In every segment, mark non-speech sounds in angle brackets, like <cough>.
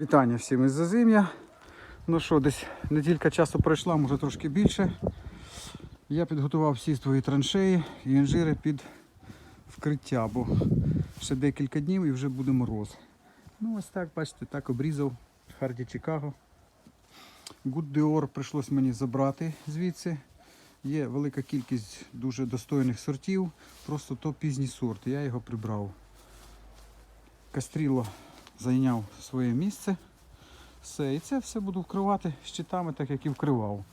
Вітання всім із зазим'я. Ну що, десь неділька часу пройшла, може трошки більше. Я підготував всі свої траншеї і інжири під вкриття, бо ще декілька днів і вже буде мороз. Ну ось так, бачите, так обрізав Харді Чикаго. Good Dior прийшлось мені забрати звідси. Є велика кількість дуже достойних сортів, просто то пізній сорт. Я його прибрав. Кастріло зайняв своє місце. Все, і це все буду вкривати щитами, так як і вкривав.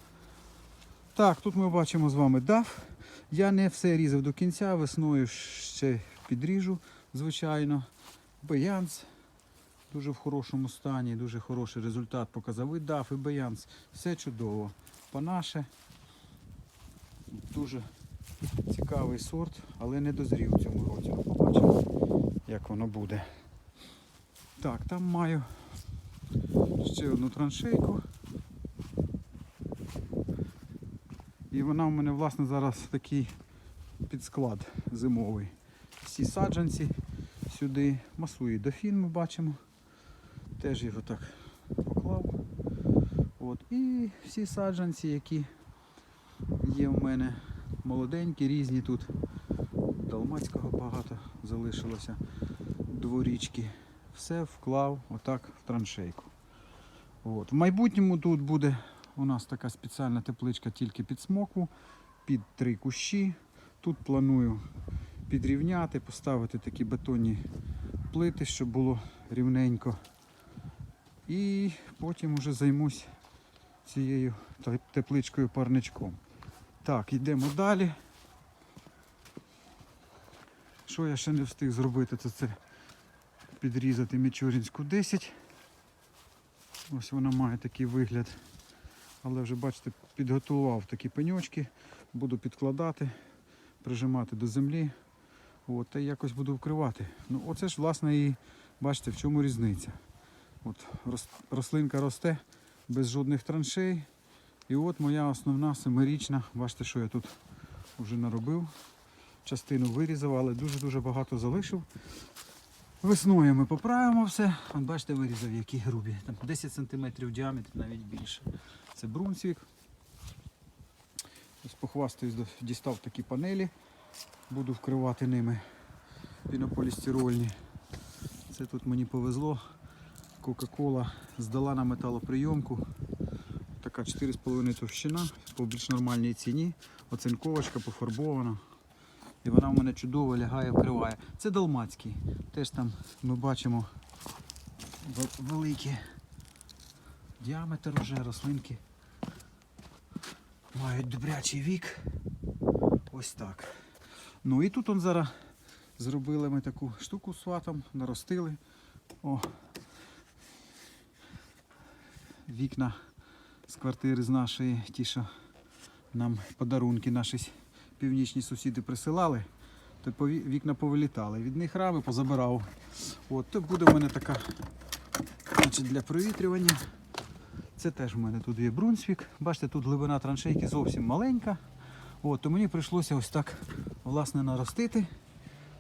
Так, тут ми бачимо з вами дав. Я не все різав до кінця, весною ще підріжу, звичайно. Баянс дуже в хорошому стані, дуже хороший результат показав. І дав, і баянс. Все чудово. Панаше. Дуже цікавий сорт, але не дозрів в цьому році. Побачимо, як воно буде. Так, там маю ще одну траншейку. І вона в мене власне зараз такий підсклад зимовий. Всі саджанці сюди, масує дофін ми бачимо. Теж його так поклав. От. І всі саджанці, які є в мене молоденькі, різні тут. Далмацького багато залишилося, дворічки. Все вклав отак в траншейку. От. В майбутньому тут буде у нас така спеціальна тепличка тільки під смокву, під три кущі. Тут планую підрівняти, поставити такі бетонні плити, щоб було рівненько. І потім вже займусь цією тепличкою парничком. Так, йдемо далі. Що я ще не встиг зробити, то це підрізати Мічурінську 10. Ось вона має такий вигляд. Але вже бачите, підготував такі пеньочки, буду підкладати, прижимати до землі. От, та якось буду вкривати. Ну, оце ж власне і бачите, в чому різниця. От, рослинка росте без жодних траншей. І от моя основна семирічна, бачите, що я тут вже наробив. Частину вирізав, але дуже-дуже багато залишив. Весною ми поправимо все. От бачите, вирізав, які грубі. Там 10 см в діаметрі, навіть більше. Це брунсвік. Ось похвастаюсь, дістав такі панелі. Буду вкривати ними пінополістирольні. Це тут мені повезло. Кока-кола здала на металоприйомку. Така 4,5 товщина по більш нормальній ціні. Оцинковочка пофарбована. І вона в мене чудово лягає, вкриває. Це далмацький. Теж там ми бачимо великий діаметр уже рослинки. Мають добрячий вік. Ось так. Ну і тут он зараз зробили ми таку штуку з сватом, наростили. О. Вікна з квартири з нашої, ті, що нам подарунки наші північні сусіди присилали, то вікна повилітали. Від них рами позабирав. От, то буде в мене така значить, для провітрювання. Це теж в мене тут є брунсвік. Бачите, тут глибина траншейки зовсім маленька. От, то мені прийшлося ось так власне наростити,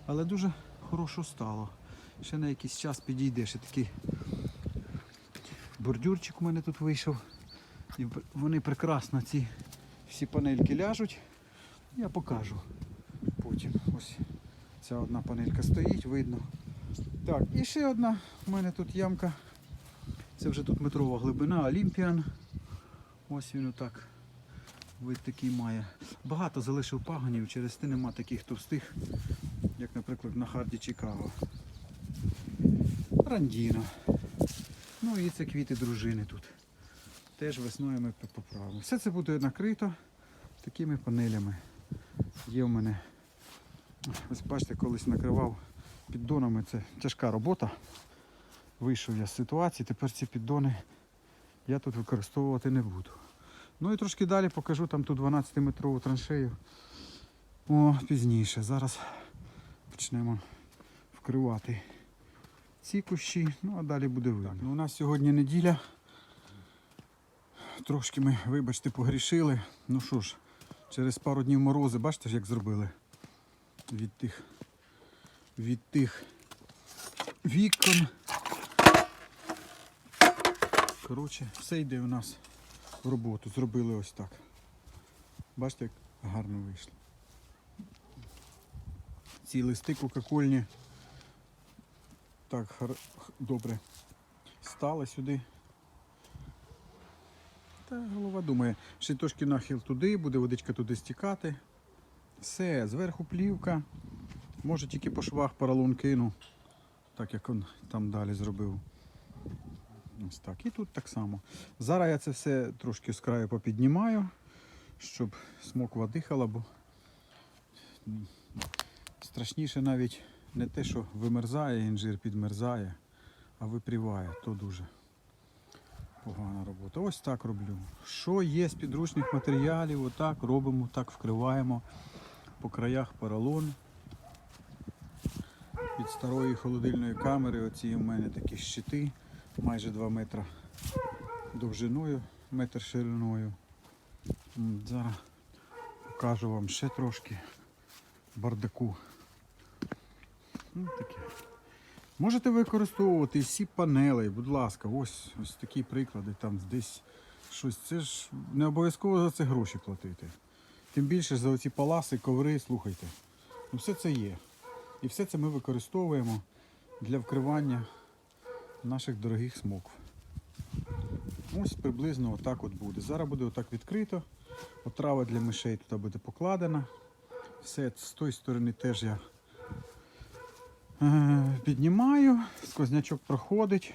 але дуже хорошо стало. Ще на якийсь час підійде. Ще такий бордюрчик у мене тут вийшов. І вони прекрасно ці всі панельки ляжуть. Я покажу потім. Ось ця одна панелька стоїть, видно. Так, і ще одна у мене тут ямка. Це вже тут метрова глибина, Олімпіан. Ось він отак. Вид такий має. Багато залишив пагонів, через те нема таких товстих, як, наприклад, на Харді Чикаго. Рандіно. Ну і це квіти дружини тут. Теж весною ми поправимо. Все це буде накрито такими панелями. Є в мене, ось бачите, колись накривав піддонами. Це тяжка робота. Вийшов я з ситуації, тепер ці піддони я тут використовувати не буду. Ну і трошки далі покажу там ту 12-метрову траншею. О, пізніше. Зараз почнемо вкривати ці кущі, ну а далі буде видно. Ну, у нас сьогодні неділя. Трошки ми, вибачте, погрішили. Ну що ж, через пару днів морози, бачите, як зробили від тих, від тих вікон Коротше, все йде у нас в роботу. Зробили ось так. Бачите, як гарно вийшло. Ці листи кока-кольні так добре стали сюди. Та голова думає, ще трошки нахил туди, буде водичка туди стікати. Все, зверху плівка. Може тільки по швах поролон кину, так як він там далі зробив. Ось так. І тут так само. Зараз я це все трошки з краю попіднімаю, щоб смоква дихала, бо страшніше навіть не те, що вимерзає інжир, підмерзає, а випріває, то дуже погана робота. Ось так роблю. Що є з підручних матеріалів, отак робимо, так вкриваємо по краях поролон. Від старої холодильної камери оці у мене такі щити майже 2 метри довжиною, метр шириною. Зараз покажу вам ще трошки бардаку. Ну, таке. Можете використовувати всі панели, будь ласка, ось, ось такі приклади, там десь щось. Це ж не обов'язково за це гроші платити. Тим більше за оці паласи, коври, слухайте. Ну, все це є. І все це ми використовуємо для вкривання наших дорогих смокв. Ось приблизно отак от буде. Зараз буде отак відкрито. Отрава для мишей туди буде покладена. Все з тої сторони теж я піднімаю, сквознячок проходить.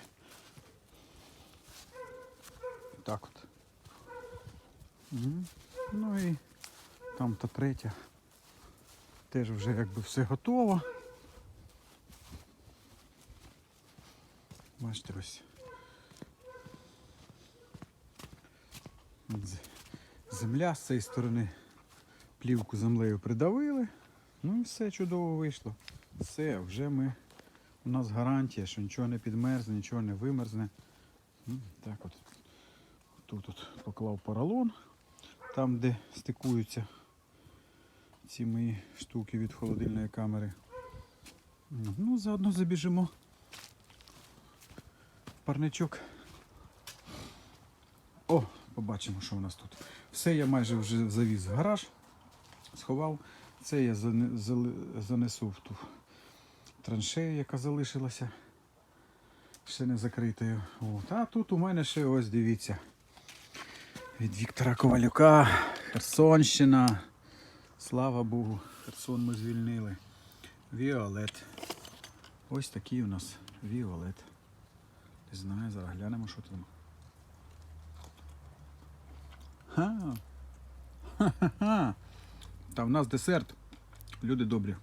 Так от. Ну і там та третя. Теж вже якби все готово. Бачите ось. Земля з цієї сторони плівку землею придавили. Ну і все чудово вийшло. Все, вже ми. У нас гарантія, що нічого не підмерзне, нічого не вимерзне. Так от. Тут от поклав поролон, там де стикуються ці мої штуки від холодильної камери. Ну, заодно забіжимо парничок. О, побачимо, що у нас тут. Все я майже вже завіз в гараж, сховав. Це я занесу в ту траншею, яка залишилася. Ще не закритою. От. А тут у мене ще ось дивіться. Від Віктора Ковалюка, Херсонщина. Слава Богу, Херсон ми звільнили. Віолет. Ось такий у нас Віолет. Не знаю, зараз глянемо, що там. Ха. Ха-ха-ха. Та в нас десерт. Люди добрі.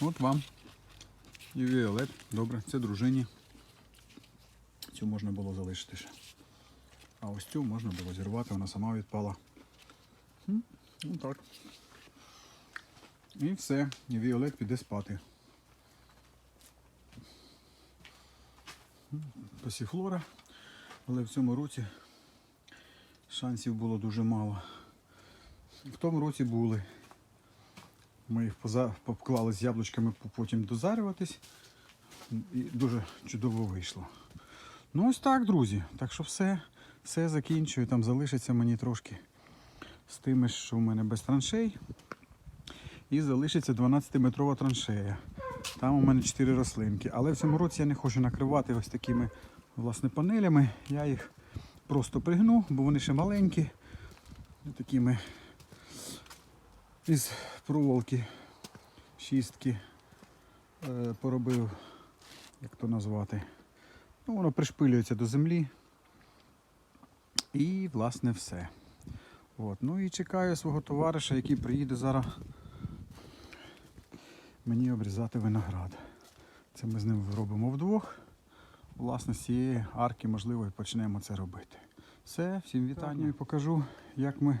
От вам. І. Добре, це дружині. Цю можна було залишити ще. А ось цю можна було зірвати, вона сама відпала. Ну так. І все. І Віолет піде спати. Пасіфлора. Але в цьому році шансів було дуже мало. В тому році були. Ми їх поклали з яблучками потім дозарюватись. І дуже чудово вийшло. Ну ось так, друзі. Так що все, все закінчую. Там залишиться мені трошки з тими, що в мене без траншей. І залишиться 12-метрова траншея. Там у мене 4 рослинки. Але в цьому році я не хочу накривати ось такими власне, панелями. Я їх просто пригну, бо вони ще маленькі. Такими із проволоки шістки е, поробив, як то назвати. Ну, воно пришпилюється до землі. І, власне, все. От. Ну і чекаю свого товариша, який приїде зараз мені обрізати виноград. Це ми з ним робимо вдвох. Власне, з цієї арки, можливо, і почнемо це робити. Все, всім вітання. І покажу, як ми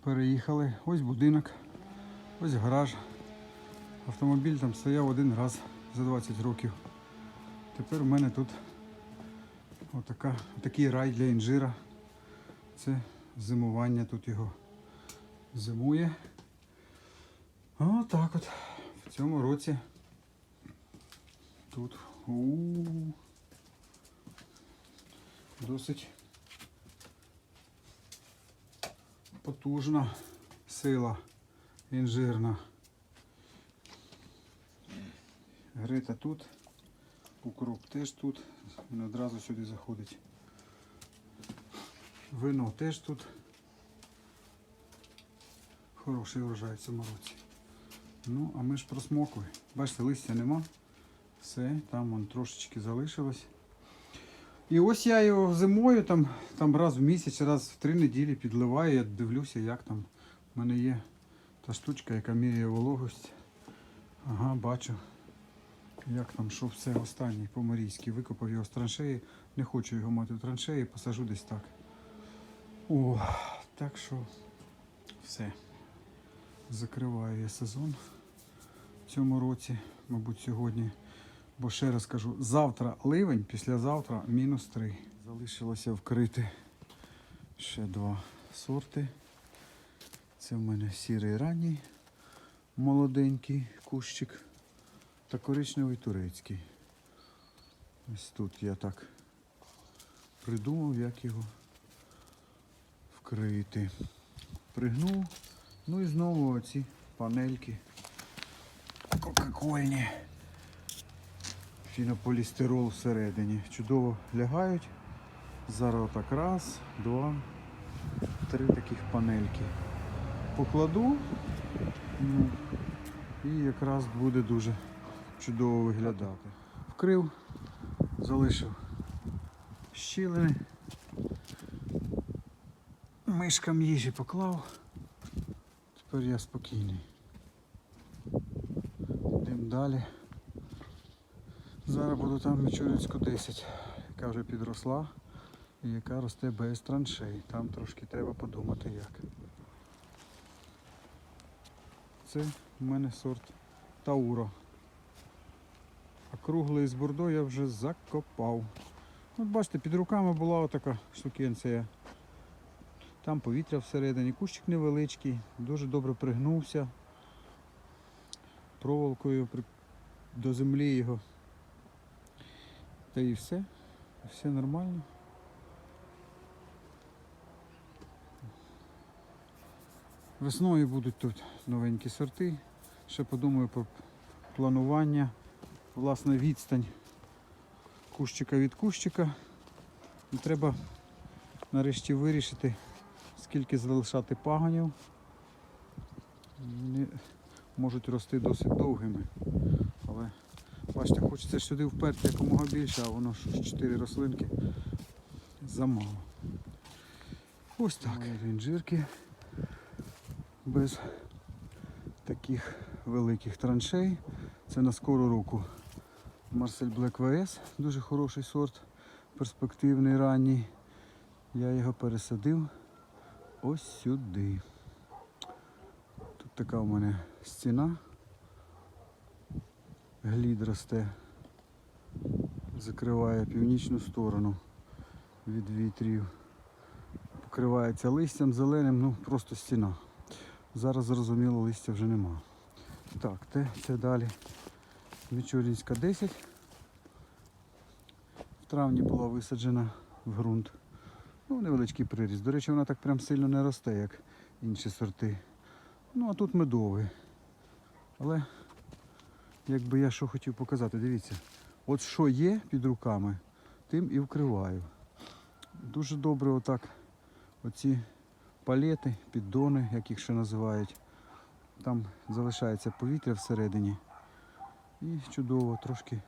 переїхали. Ось будинок, ось гараж. Автомобіль там стояв один раз за 20 років. Тепер у мене тут отака, такий рай для інжира. Це зимування тут його зимує. Отак от. В цьому році тут у досить потужна сила інжирна. Грита тут, укроп теж тут, він одразу сюди заходить. Вино теж тут. Хороший урожай в цьому році. Ну, а ми ж просмокли. Бачите, листя нема. Все, там вон трошечки залишилось. І ось я його зимою там, там раз в місяць, раз в три неділі підливаю, я дивлюся, як там. У мене є та штучка, яка міряє вологость. Ага, бачу. Як там, що все останній по-марійськи. Викопав його з траншеї. Не хочу його мати в траншеї, посажу десь так. О, так що все. Закриваю я сезон в цьому році, мабуть, сьогодні. Бо ще раз кажу, завтра ливень, післязавтра мінус 3. Залишилося вкрити ще два сорти. Це в мене сірий ранній, молоденький кущик та коричневий турецький. Ось тут я так придумав, як його вкрити. Пригнув. Ну і знову оці панельки кока-кольні. Фінополістирол всередині. Чудово лягають. Зараз отак раз, два, три таких панельки. Покладу ну, і якраз буде дуже чудово виглядати. Вкрив, залишив щілини. Мишкам їжі поклав. Тепер я спокійний. Йдемо далі. Зараз буду там Мічуринську 10, яка вже підросла і яка росте без траншей. Там трошки треба подумати як. Це в мене сорт Тауро. А круглий з бордо я вже закопав. От бачите, під руками була отака штукенція. Там повітря всередині, кущик невеличкий, дуже добре пригнувся. Проволокою до землі його. Та і все. Все нормально. Весною будуть тут новенькі сорти. Ще подумаю про планування. Власне, відстань кущика від кущика. І треба нарешті вирішити, скільки залишати паганів. Вони можуть рости досить довгими. Але бачите, хочеться сюди вперти якомога більше, а воно ж 4 рослинки замало. Ось так. Інжирки без таких великих траншей. Це на скору руку. Марсель Black VS, дуже хороший сорт, перспективний ранній. Я його пересадив ось сюди. Тут така у мене стіна. Глід росте, закриває північну сторону від вітрів. Покривається листям зеленим, ну просто стіна. Зараз зрозуміло листя вже нема. Так, те, це далі Мічурінська 10. В травні була висаджена в ґрунт. Ну, невеличкий приріст. До речі, вона так прям сильно не росте, як інші сорти. Ну, а тут медовий. Але якби я що хотів показати, дивіться, от що є під руками, тим і вкриваю. Дуже добре отак оці палети, піддони, як їх ще називають. Там залишається повітря всередині. І чудово, трошки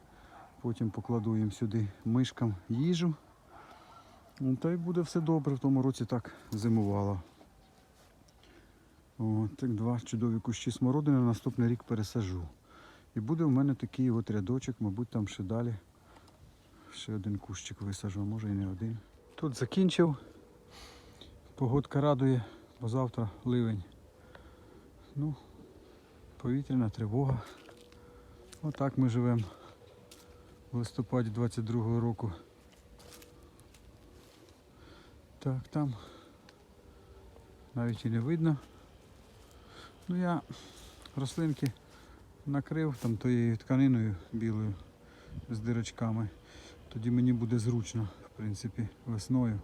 потім покладу їм сюди мишкам їжу. Ну, Та й буде все добре, в тому році так зимувало. О, так два чудові кущі смородини на наступний рік пересажу. І буде в мене такий от рядочок, мабуть, там ще далі. Ще один кущик висажу, а може і не один. Тут закінчив. Погодка радує, бо завтра ливень. Ну, повітряна тривога. Отак ми живемо в листопаді 22-го року. Так, там навіть і не видно. Ну я рослинки накрив там тією тканиною білою з дирочками. Тоді мені буде зручно, в принципі, весною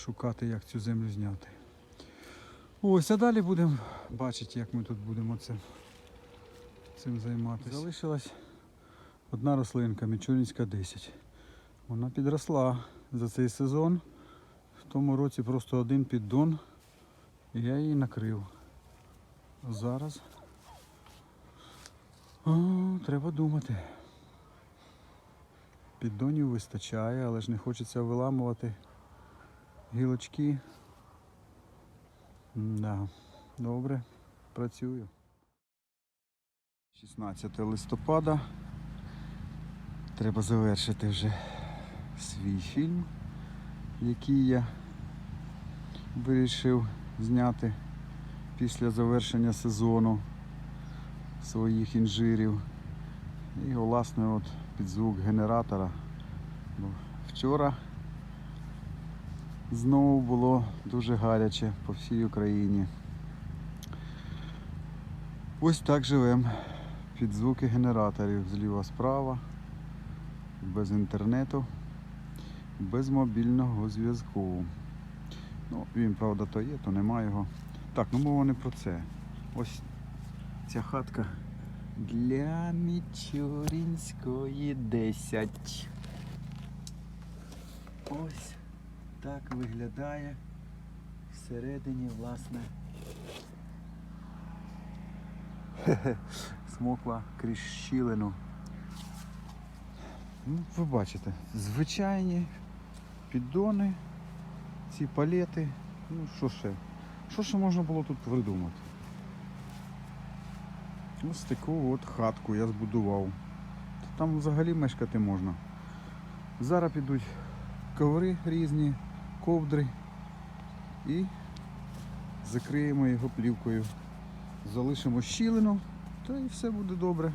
шукати, як цю землю зняти. Ось, а далі будемо бачити, як ми тут будемо це, цим займатися. Залишилась одна рослинка, Мічурінська 10. Вона підросла за цей сезон. В тому році просто один піддон. І я її накрив. Зараз о, треба думати. Піддонів вистачає, але ж не хочеться виламувати гілочки. Да. Добре, працюю. 16 листопада. Треба завершити вже свій фільм, який я вирішив зняти після завершення сезону своїх інжирів. І власне от під звук генератора. Бо вчора знову було дуже гаряче по всій Україні. Ось так живемо. Під звуки генераторів зліва справа, без інтернету, без мобільного зв'язку. Ну, він, правда, то є, то нема його. Так, ну мова не про це. Ось ця хатка для Мічурінської 10. Ось так виглядає всередині, власне. <laughs> Смокла крізь щілину. Ну, ви бачите, звичайні піддони, ці палети. Ну що ще? Що ще можна було тут придумати? Ось таку от хатку я збудував. Там взагалі мешкати можна. Зараз підуть коври різні, ковдри і закриємо його плівкою. Залишимо щілину, та і все буде добре.